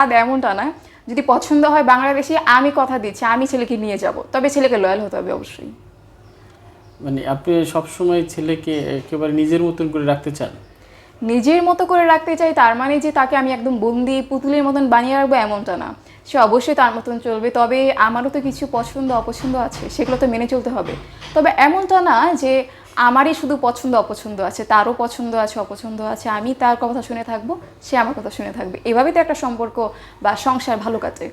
আর এমনটা না যদি পছন্দ হয় বাংলাদেশি আমি কথা দিচ্ছি আমি ছেলেকে নিয়ে যাব। তবে ছেলেকে লয়াল হতে হবে অবশ্যই। মানে আপনি সবসময় ছেলেকে একেবারে নিজের মতন করে রাখতে চান? নিজের মতো করে রাখতে চাই তার মানে যে তাকে আমি একদম বন্দি পুতুলের মতন বানিয়ে রাখব এমনটা না। সে অবশ্যই তার মতন চলবে তবে আমারও তো কিছু পছন্দ অপছন্দ আছে সেগুলো তো মেনে চলতে হবে। তবে এমনটা না যে আমারই শুধু পছন্দ অপছন্দ আছে তারও পছন্দ আছে অপছন্দ আছে আমি তার কথা শুনে থাকব সে আমার কথা শুনে থাকবে। এভাবেই তো একটা সম্পর্ক বা সংসার ভালো কাটে।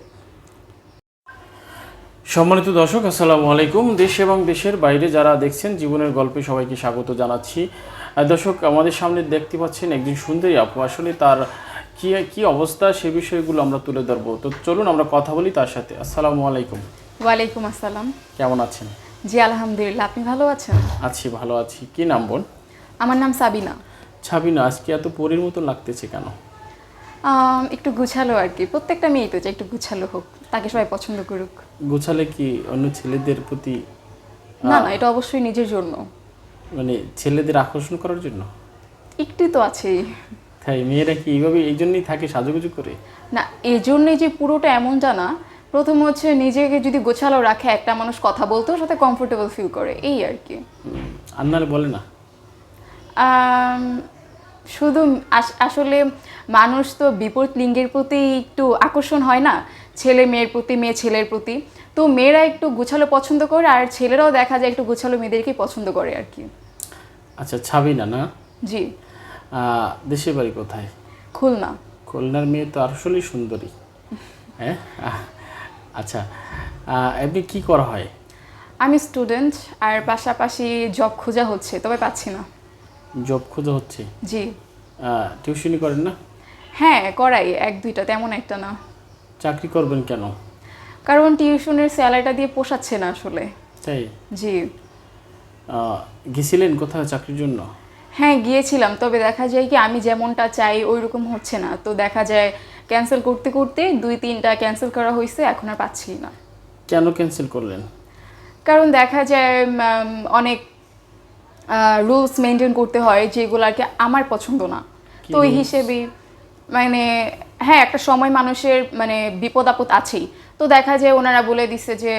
সম্মানিত দর্শক আসসালামু আলাইকুম। দেশ এবং দেশের বাইরে যারা দেখছেন জীবনের গল্পে সবাইকে স্বাগত জানাচ্ছি। দর্শক আমাদের সামনে দেখতে পাচ্ছেন একজন সুন্দরী আপু। আসলে তার কি কি অবস্থা সে বিষয়গুলো আমরা তুলে ধরবো। তো চলুন আমরা কথা বলি তার সাথে। আসসালামু আলাইকুম। ওয়ালাইকুম আসসালাম। কেমন আছেন? জি আলহামদুলিল্লাহ। আপনি ভালো আছেন? আছি ভালো আছি। কি নাম বোন আমার নাম সাবিনা। ছাবিনা আজকে এত পরীর মতো লাগতেছে কেন? একটু গুছালো আর কি। প্রত্যেকটা মেয়েই তো একটু গুছালো হোক তাকে সবাই পছন্দ করুক। গোছালে কি অন্য ছেলেদের প্রতি না না এটা অবশ্যই নিজের জন্য। মানে ছেলেদের আকর্ষণ করার জন্য? একটু তো আছেই। তাই মেয়েরা কি এইভাবে এই জন্যই থাকে সাজুগুজু করে? না এই জন্যে যে পুরোটা এমন না প্রথম হচ্ছে নিজেকে যদি গোছালো রাখে একটা মানুষ কথা বলতেও সাথে কমফোর্টেবল ফিল করে। এই আর কি। আন্নার বলে না? শুধু আস- আসলে মানুষ তো বিপরীত লিঙ্গের প্রতি একটু আকর্ষণ হয় না ছেলে মেয়ের প্রতি মেয়ে ছেলের প্রতি। তো মেয়েরা একটু গোছালো পছন্দ করে আর ছেলেরাও দেখা যায় একটু গোছালো মেয়েদেরকেই পছন্দ করে আর কি। আচ্ছা ছাবিনা না? জি। দেশের বাড়ি কোথায়? খুলনা। খুলনার মেয়ে তো আসলেই সুন্দরী। হ্যাঁ? আচ্ছা এমনি কি করা হয়? আমি স্টুডেন্ট আর পাশাপাশি জব খোঁজা হচ্ছে তবে পাচ্ছি না। জব খোঁজা হচ্ছে? জি। টিউশনি করেন না? হ্যাঁ করাই এক দুইটা তেমন একটা না। চাকরি করবেন কেন? কারণ টিউশনের স্যালারিটা দিয়ে পোষাচ্ছে না আসলে। তাই? জি। গেছিলেন কোথাও চাকরির জন্য? হ্যাঁ গিয়েছিলাম তবে দেখা যায় কি আমি যেমনটা চাই ওই রকম হচ্ছে না। তো দেখা যায় ক্যান্সেল করতে করতে দুই তিনটা ক্যান্সেল করা হয়েছে এখন আর পাচ্ছি না। কেন ক্যান্সেল করলেন? কারণ দেখা যায় অনেক রুলস মেনটেন করতে হয় যেগুলো আর কি আমার পছন্দ না। তো ওই? হিসেবে মানে হ্যাঁ একটা সময় মানুষের মানে বিপদ আপদ আছেই। তো দেখা যায় ওনারা বলে দিচ্ছে যে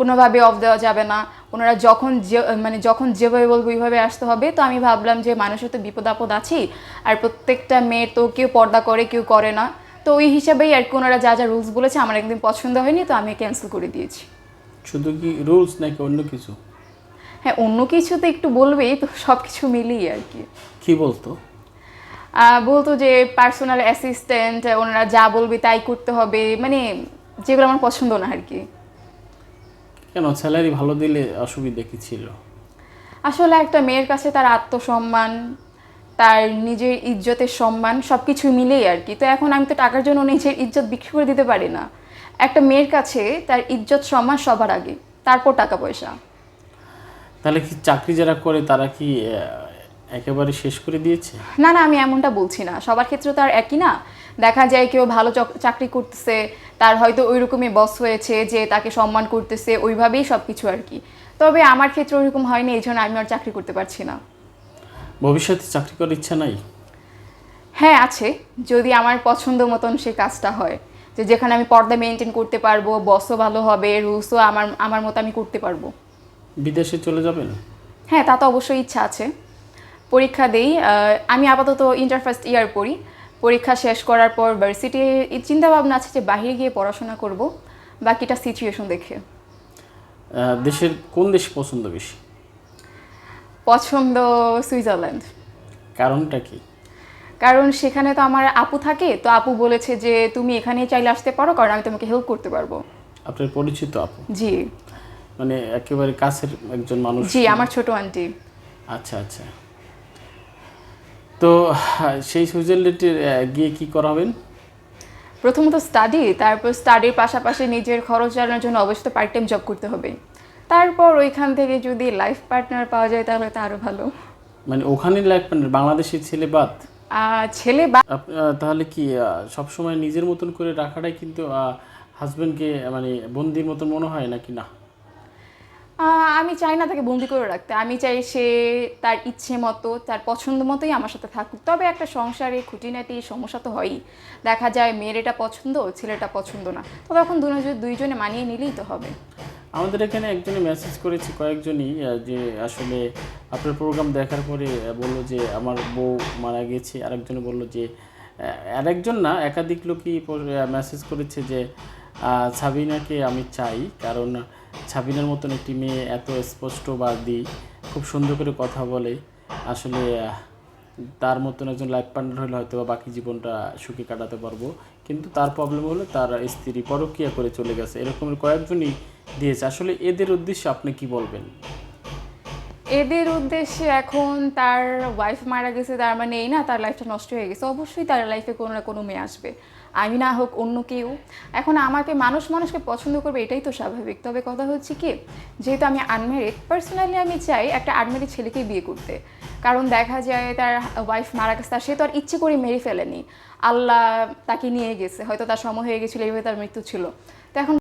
কোনোভাবে অফ দেওয়া যাবে না। ওনারা যখন যে মানে যখন যেভাবে বলব ওইভাবে আসতে হবে। তো আমি ভাবলাম যে মানুষের তো বিপদ আপদ আছেই। আর প্রত্যেকটা মেয়ের তো কেউ পর্দা করে কেউ করে না। তো ওই হিসাবেই আর কি ওনারা যা যা রুলস বলেছে আমার একদিন পছন্দ হয়নি তো আমি ক্যান্সেল করে দিয়েছি। শুধু কি রুলস নাকি অন্য কিছু? হ্যাঁ অন্য কিছু তো একটু বলবেই তো সব কিছু মিলিয়ে আর কি। কি বলতো? বলতো যে পার্সোনাল অ্যাসিস্ট্যান্ট ওনারা যা বলবে তাই করতে হবে মানে যেগুলো আমার পছন্দ না আর কি। কেন? স্যালারি ভালো দিলে অসুবিধা কি ছিল? আসলে একটা মেয়ের কাছে তার আত্মসম্মান তার নিজের ইজ্জতের সম্মান সব কিছু মিলেই আর কি। তো এখন আমি তো টাকার জন্য নিজের ইজ্জত বিক্রি করে দিতে পারি না। একটা মেয়ের কাছে তার ইজ্জত সম্মান সবার আগে তারপর টাকা পয়সা। তাহলে কি চাকরি যারা করে তারা কি একেবারে শেষ করে দিয়েছে? না না আমি এমনটা বলছি না। সবার ক্ষেত্রে তো আর একই না। দেখা যায় কেউ ভালো চক- চাকরি করতেছে তার হয়তো ওই রকমই বস হয়েছে যে তাকে সম্মান করতেছে ওইভাবেই সব কিছু আর কি। তবে আমার ক্ষেত্রে ওইরকম হয়নি এই জন্য আমি আর চাকরি করতে পারছি না। ভবিষ্যতে চাকরি করার ইচ্ছা নাই? হ্যাঁ আছে। যদি আমার পছন্দ মতন সে কাজটা হয়। যে যেখানে আমি পর্দা মেনটেন করতে পারব বসও ভালো হবে রুলসও আমার আমার মতো আমি করতে পারব। বিদেশে চলে যাবেন? হ্যাঁ তা তো অবশ্যই ইচ্ছা আছে। পরীক্ষা দেই। আমি আপাতত ইন্টার ফার্স্ট ইয়ার পড়ি। পরীক্ষা শেষ করার পর ভার্সিটি চিন্তা ভাবনা আছে যে বাইরে গিয়ে পড়াশোনা করব। বাকিটা সিচুয়েশন দেখে। দেশের কোন দেশ পছন্দ বেশি? পছন্দ সুইজারল্যান্ড। কারণটা কি? কারণ সেখানে তো আমার আপু থাকে তো আপু বলেছে যে তুমি এখানে চাইলে আসতে পারো কারণ আমি তোমাকে হেল্প করতে পারব। আপনার পরিচিত আপু? জি। মানে একেবারে কাছের একজন মানুষ। জি আমার ছোট আন্টি। আচ্ছা আচ্ছা। তো সেই সুইজারল্যান্ডে গিয়ে কি করাবেন? প্রথমত স্টাডি তারপর স্টাডির পাশাপাশি নিজের খরচ চালানোর জন্য অবশ্যই পার্ট টাইম জব করতে হবে। তারপর ওইখান থেকে যদি লাইফ পার্টনার পাওয়া যায় তাহলে তো আরও ভালো। মানে ওখানে লাইফ মানে বাংলাদেশের ছেলে বাদ? ছেলে বা তাহলে কি সবসময় নিজের মতন করে রাখাটাই কিন্তু হাজবেন্ডকে মানে বন্দির মতন মনে হয় নাকি না? আমি চাই না তাকে বন্দি করে রাখতে। আমি চাই সে তার ইচ্ছে মতো তার পছন্দ মতোই আমার সাথে থাকুক। তবে একটা সংসারে খুঁটিনাটি সমস্যা তো হয়ই। দেখা যায় মেয়ের এটা পছন্দ ছেলেটা পছন্দ না। তো তখন দুজন দুইজনে মানিয়ে নিলেই তো হবে। আমাদের এখানে একজনে মেসেজ করেছে, কয়েকজনই যে আসলে আপনার প্রোগ্রাম দেখার পরে বলল যে আমার বউ মারা গেছে। আরেকজনে বলল যে আরেকজন না, একাধিক লোকই মেসেজ করেছে যে ছাবিনাকে আমি চাই, কারণ ছাবিনার মতন একটি মেয়ে এত স্পষ্টবাদী খুব সুন্দর করে কথা বলে। আসলে তার মতন একজন লাইফ পার্টনার হলে হয়তো বাকি জীবনটা সুখে কাটাতে পারব। কিন্তু তার প্রবলেম হলো তার স্ত্রী পরক্রিয়া করে চলে গেছে। এরকমের কয়েকজনই দিয়েছে। আসলে এদের উদ্দেশ্যে আপনি কি বলবেন? এদের উদ্দেশ্যে এখন তার ওয়াইফ মারা গেছে, তার মানে এই না, তার লাইফটা নষ্ট হয়ে গেছে। অবশ্যই তার লাইফে কোনো না কোনো মেয়ে আসবে। আমি না হোক অন্য কেউ। এখন আমাকে মানুষ মানুষকে পছন্দ করবে, এটাই তো স্বাভাবিক। তবে কথা হচ্ছে কি, যেহেতু আমি আনমেরিড পার্সোনালি আমি চাই একটা আনমেরিড ছেলেকে বিয়ে করতে। কারণ দেখা যায় তার ওয়াইফ মারা গেছে, তার সে তো আর ইচ্ছে করে মেরে ফেলেনি। আল্লাহ তাকে নিয়ে গেছে, হয়তো তার সময় হয়ে গেছিল, এইভাবে তার মৃত্যু ছিল। তো এখন